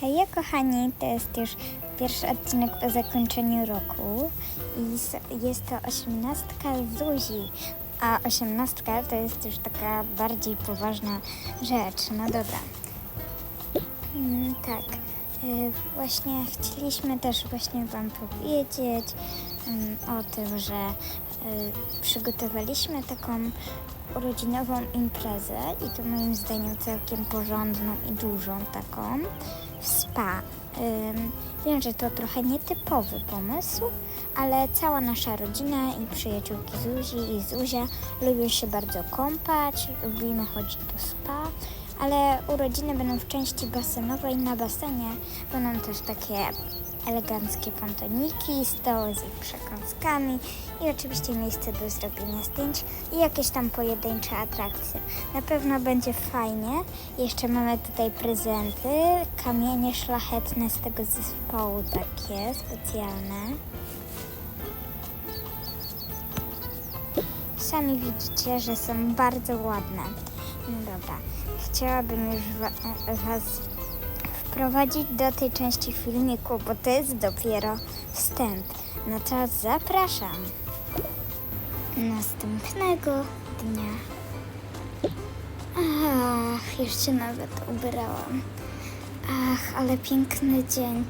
Hej kochani, to jest już pierwszy odcinek po zakończeniu roku i jest to osiemnastka Zuzi. A osiemnastka to jest już taka bardziej poważna rzecz. No dobra. Mm, tak. Y, Właśnie chcieliśmy też właśnie Wam powiedzieć mm, o tym, że y, przygotowaliśmy taką urodzinową imprezę i to moim zdaniem całkiem porządną i dużą taką spa. Wiem, że to trochę nietypowy pomysł, ale cała nasza rodzina i przyjaciółki Zuzi i Zuzia lubią się bardzo kąpać, lubimy chodzić do spa, ale urodziny będą w części basenowej. Na basenie będą też takie eleganckie pontoniki, stoły z przekąskami i oczywiście miejsce do zrobienia zdjęć i jakieś tam pojedyncze atrakcje. Na pewno będzie fajnie. Jeszcze mamy tutaj prezenty, kamienie szlachetne z tego zespołu takie specjalne. Sami widzicie, że są bardzo ładne. Dobra, chciałabym już wa- Was wprowadzić do tej części filmiku, bo to jest dopiero wstęp. No to zapraszam. Następnego dnia. Ach, się nawet ubrałam. Ach, ale piękny dzień.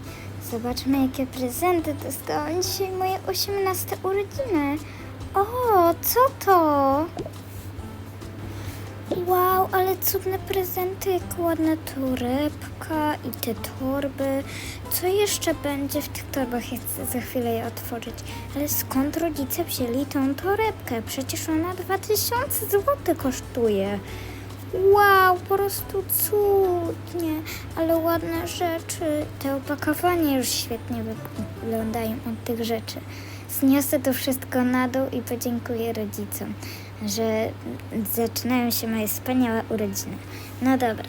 Zobaczmy, jakie prezenty dostałam dzisiaj moje 18 urodziny. O, co to? Wow, ale cudne prezenty, jak ładna torebka i te torby. Co jeszcze będzie w tych torbach? Ja za chwilę je otworzyć. Ale skąd rodzice wzięli tą torebkę? Przecież ona 2000 zł kosztuje. Wow, po prostu cudnie, ale ładne rzeczy. Te opakowania już świetnie wyglądają od tych rzeczy. Zniosę to wszystko na dół i podziękuję rodzicom, że zaczynają się moje wspaniałe urodziny. No dobra.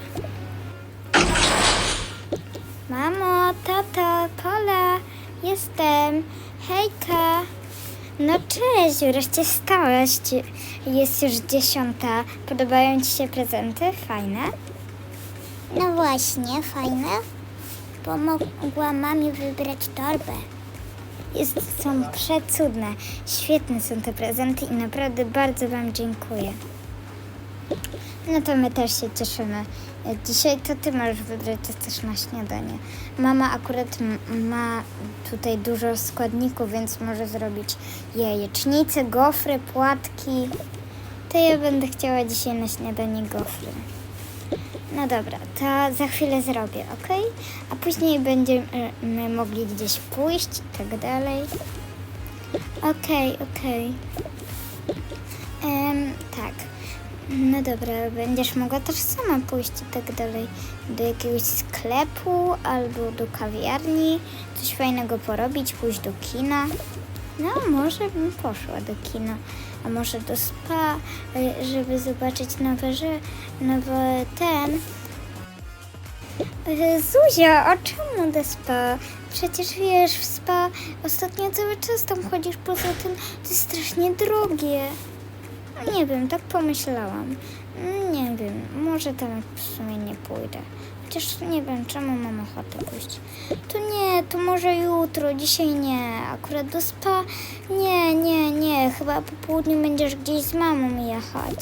Mamo, tato, Pola, jestem. Hejka. No cześć, wreszcie stałeś. Jest już dziesiąta. Podobają Ci się prezenty? Fajne? No właśnie, fajne. Pomogła mamie wybrać torbę. Jest, są przecudne. Świetne są te prezenty i naprawdę bardzo Wam dziękuję. No to my też się cieszymy. Dzisiaj to Ty możesz wybrać, co chcesz na śniadanie. Mama akurat ma tutaj dużo składników, więc może zrobić jajecznicę, gofry, płatki. To ja będę chciała dzisiaj na śniadanie gofry. No dobra, to za chwilę zrobię, ok? A później będziemy mogli gdzieś pójść i tak dalej. Okej, okej. Em, tak. No dobra, będziesz mogła też sama pójść i tak dalej. Do jakiegoś sklepu albo do kawiarni, coś fajnego porobić, pójść do kina. No, może bym poszła do kina, a może do spa, y, żeby zobaczyć nowe, że, nowe ten. Y, Zuzia, o czemu do spa? Przecież wiesz, w spa ostatnio cały czas tam chodzisz, poza tym to jest strasznie drogie. Nie wiem, tak pomyślałam. Nie wiem, może tam w sumie nie pójdę. Chociaż nie wiem, czemu mam ochotę pójść. To nie, to może jutro, dzisiaj nie. Akurat do spa? Nie, nie, nie. Chyba po południu będziesz gdzieś z mamą jechać.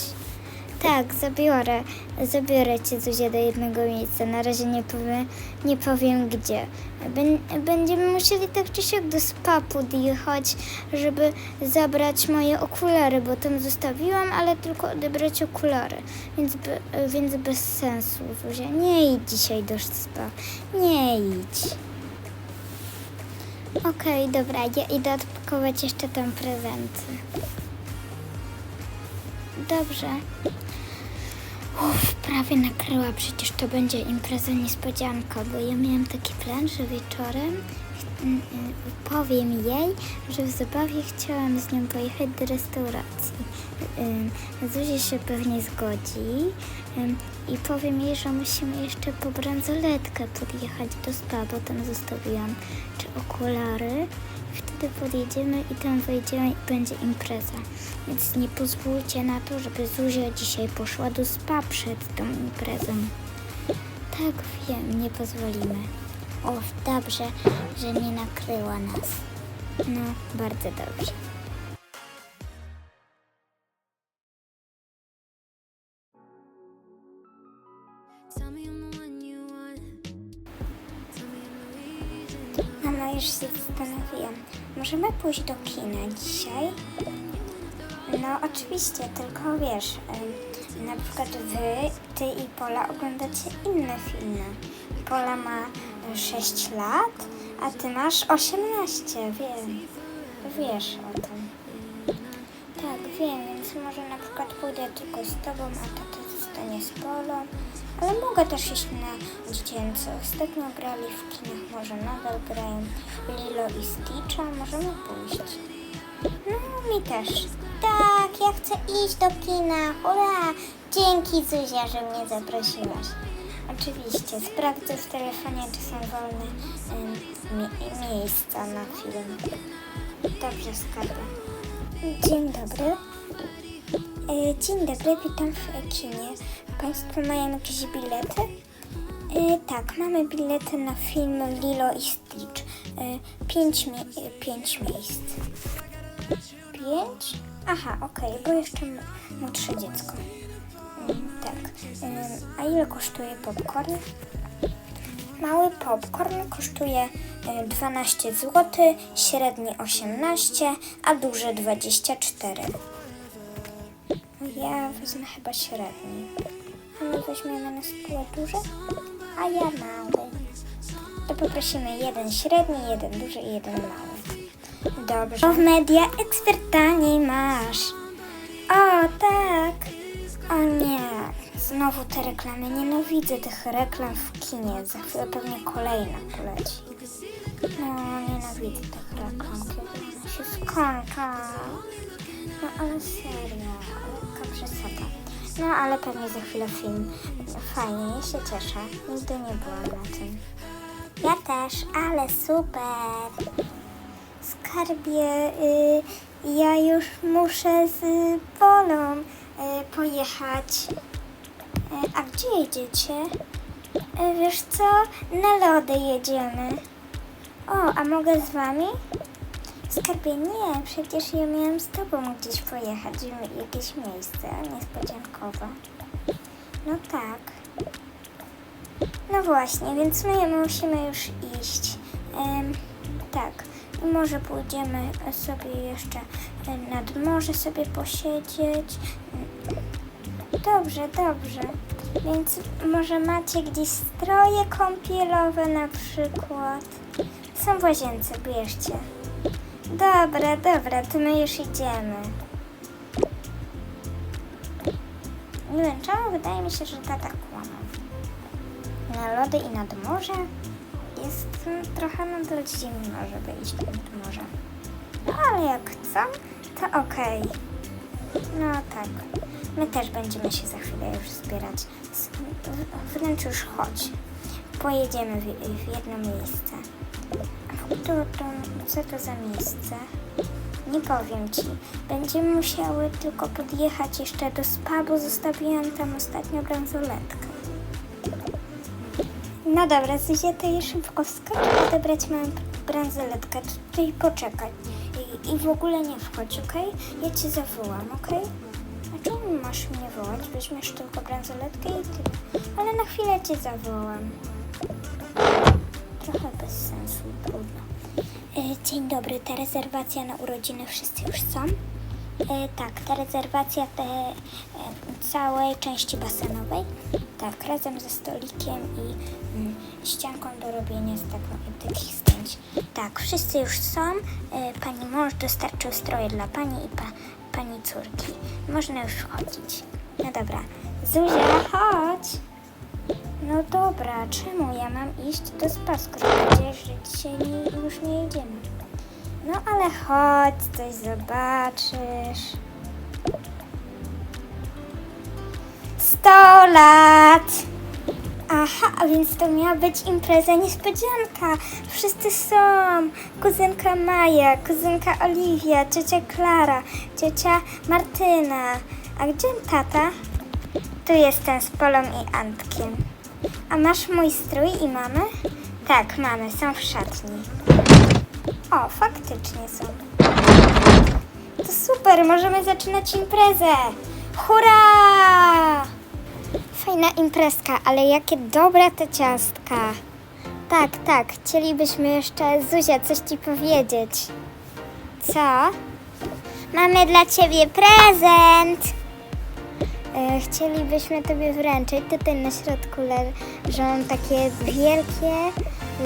Tak, zabiorę. Zabiorę cię Zuzia do jednego miejsca. Na razie nie powiem, nie powiem gdzie. Bę- Będziemy musieli tak czy siak do spa podjechać, żeby zabrać moje okulary, bo tam zostawiłam, ale tylko odebrać okulary. Więc, be, więc bez sensu, Zuzia. Nie idź dzisiaj do spa. Nie idź. Okej, dobra, ja idę odpakować jeszcze tam prezenty. Dobrze. Uff, prawie nakryła, przecież to będzie impreza niespodzianka, bo ja miałam taki plan, że wieczorem mm, mm, powiem jej, że w zabawie chciałam z nią pojechać do restauracji. Ym, Zuzia się pewnie zgodzi i powiem jej, że musimy jeszcze po bransoletkę podjechać do spa, bo tam zostawiłam czy okulary. Wtedy podjedziemy i tam wejdziemy i będzie impreza. Więc nie pozwólcie na to, żeby Zuzia dzisiaj poszła do spa przed tą imprezą. Tak, wiem, nie pozwolimy. O, dobrze, że nie nakryła nas. No, bardzo dobrze. Już się zastanowiłam. Możemy pójść do kina dzisiaj? No, oczywiście, tylko wiesz, na przykład wy, ty i Pola oglądacie inne filmy. Pola ma 6 lat, a ty masz 18, wiem. Wiesz o tym. Tak, wiem, więc może na przykład pójdę tylko z tobą, a tata zostanie z Polą. Ale mogę też iść na dziecięce. Ostatnio grali w kinach, może nadal grają Lilo i Stitcha. Możemy pójść. No, mi też. Tak, ja chcę iść do kina. Hurra! Dzięki Zuzia, że mnie zaprosiłaś. Oczywiście, sprawdzę w telefonie, czy są wolne mie- miejsca na film. Dobrze, skarbę. Dzień dobry. E, Dzień dobry, witam w kinie. Państwo mają jakieś bilety? E, tak, mamy bilety na film Lilo i Stitch. E, pięć, mie- e, miejsc. Pięć? Aha, okej, bo jeszcze młodsze dziecko. Mm, tak. Ym, A ile kosztuje popcorn? Mały popcorn kosztuje y, 12 zł, średni 18, a duży 24. Ja wezmę chyba średni. A my weźmiemy na spół duży? A ja mały. To poprosimy jeden średni, jeden duży i jeden mały. Dobrze. W media eksperta nie masz. O, tak. O nie, znowu te reklamy. Nienawidzę tych reklam w kinie. Za chwilę pewnie kolejna poleci. No, nienawidzę tych reklam, kiedy one się skończą. No, ale serio, lekka przesada. No, ale pewnie za chwilę film. Fajnie, ja się cieszę. Nigdy nie byłam na tym. Ja też, ale super. Skarbie, y, ja już muszę z Polą y, pojechać. Y, a gdzie jedziecie? Y, wiesz co? Na lody jedziemy. O, a mogę z wami? Skarbie, nie, przecież ja miałam z tobą gdzieś pojechać, w jakieś miejsce niespodziankowe. No tak. No właśnie, więc my musimy już iść. Em, tak, może pójdziemy sobie jeszcze nad morze sobie posiedzieć. Dobrze, dobrze. Więc może macie gdzieś stroje kąpielowe na przykład. Są w łazience, bierzcie. Dobra, dobra, to my już idziemy. Nie wiem czemu, wydaje mi się, że tata kłamał na lody i nad morze jest trochę nadal zimno, żeby iść nad morze. No ale jak chcą, to okej. No tak. My też będziemy się za chwilę już zbierać. Wręcz już chodź. Pojedziemy w, w jedno miejsce. Co to za miejsce? Nie powiem ci. Będziemy musiały tylko podjechać jeszcze do spa, bo zostawiłam tam ostatnio bransoletkę. No dobra, Zuzia, to je szybko wskocz, odebrać mam bransoletkę. Tutaj poczekaj. I, I w ogóle nie wchodź, okej? Ja cię zawołam, okej? A czemu masz mnie wołać? Weźmiesz tylko bransoletkę i tyle. Ale na chwilę cię zawołam. Trochę bez sensu, trudno. E, Dzień dobry, ta rezerwacja na urodziny wszyscy już są? E, tak, ta rezerwacja te, e, całej części basenowej. Tak, razem ze stolikiem i mm, ścianką do robienia z tego, takich zdjęć. Tak, wszyscy już są. E, pani mąż dostarczył stroje dla pani i pa, pani córki. Można już wchodzić. No dobra. Zuzia, chodź! No dobra, czemu ja mam iść do spa, skoro że dzisiaj nie, już nie jedziemy? No ale chodź, coś zobaczysz. Sto lat! Aha, a więc to miała być impreza niespodzianka. Wszyscy są. Kuzynka Maja, kuzynka Oliwia, ciocia Klara, ciocia Martyna. A gdzie tata? Tu jestem z Polą i Antkiem. A masz mój strój i mamy? Tak, mamy, są w szatni. O, faktycznie są. To super, możemy zaczynać imprezę. Hurra! Fajna imprezka, ale jakie dobre te ciastka. Tak, tak, chcielibyśmy jeszcze, Zuzia, coś ci powiedzieć. Co? Mamy dla ciebie prezent! E, chcielibyśmy tobie wręczyć, tutaj na środku leżą takie wielkie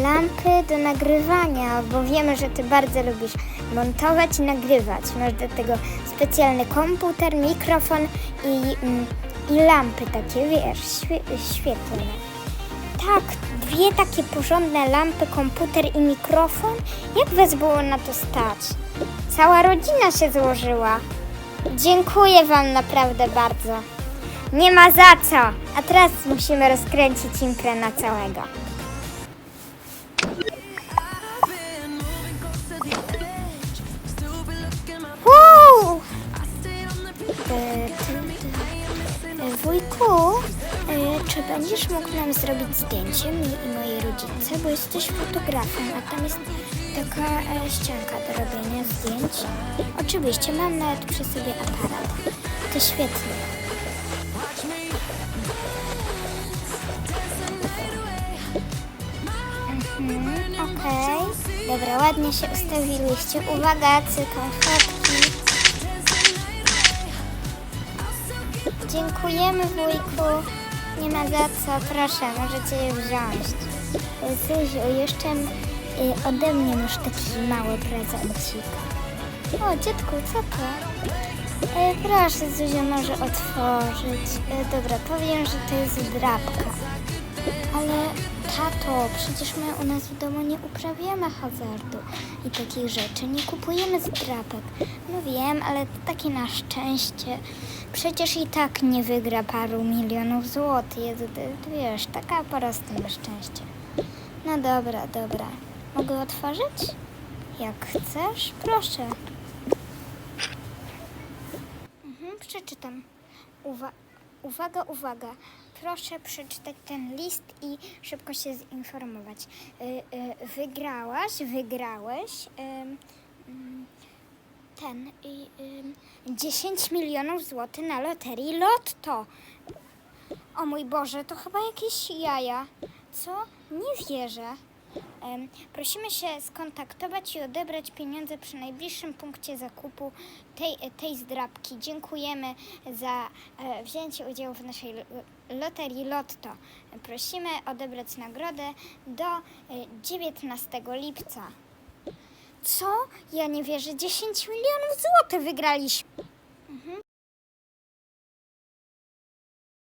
lampy do nagrywania, bo wiemy, że ty bardzo lubisz montować i nagrywać. Masz do tego specjalny komputer, mikrofon i, mm, i lampy takie, wiesz, świe, świetlne. Tak, dwie takie porządne lampy, komputer i mikrofon. Jak was było na to stać? Cała rodzina się złożyła. Dziękuję wam naprawdę bardzo. Nie ma za co. A teraz musimy rozkręcić imprę na całego. E, e, Wujku, e, czy będziesz mógł nam zrobić zdjęcie, mi i mojej rodzice, bo jesteś fotografem, a tam jest taka ścianka do robienia zdjęć. Oczywiście, mam nawet przy sobie aparat. To świetnie. Dobra, ładnie się ustawiliście. Uwaga, cykam fotki. Dziękujemy wujku. Nie ma za co, proszę, możecie je wziąć. Zuziu, jeszcze y, ode mnie masz taki mały prezencik. O, dziadku, co to? E, proszę, Zuzia może otworzyć. E, dobra, powiem, że to jest drapka. Ale tato, przecież my u nas w domu nie uprawiamy hazardu i takich rzeczy. Nie kupujemy zdrapek. No wiem, ale to takie na szczęście. Przecież i tak nie wygra paru milionów złotych. Wiesz, taka po prostu na szczęście. No dobra, dobra. Mogę otworzyć? Jak chcesz, proszę. Mhm, przeczytam. Uwa- uwaga, uwaga. Proszę przeczytać ten list i szybko się zinformować. Y, y, wygrałaś, wygrałeś ym, ten i ym, 10 milionów złotych na loterii Lotto. O mój Boże, to chyba jakieś jaja. Co? Nie wierzę. Prosimy się skontaktować i odebrać pieniądze przy najbliższym punkcie zakupu tej, tej zdrabki. Dziękujemy za e, wzięcie udziału w naszej loterii Lotto. Prosimy odebrać nagrodę do e, 19 lipca. Co? Ja nie wierzę. 10 milionów złotych wygraliśmy.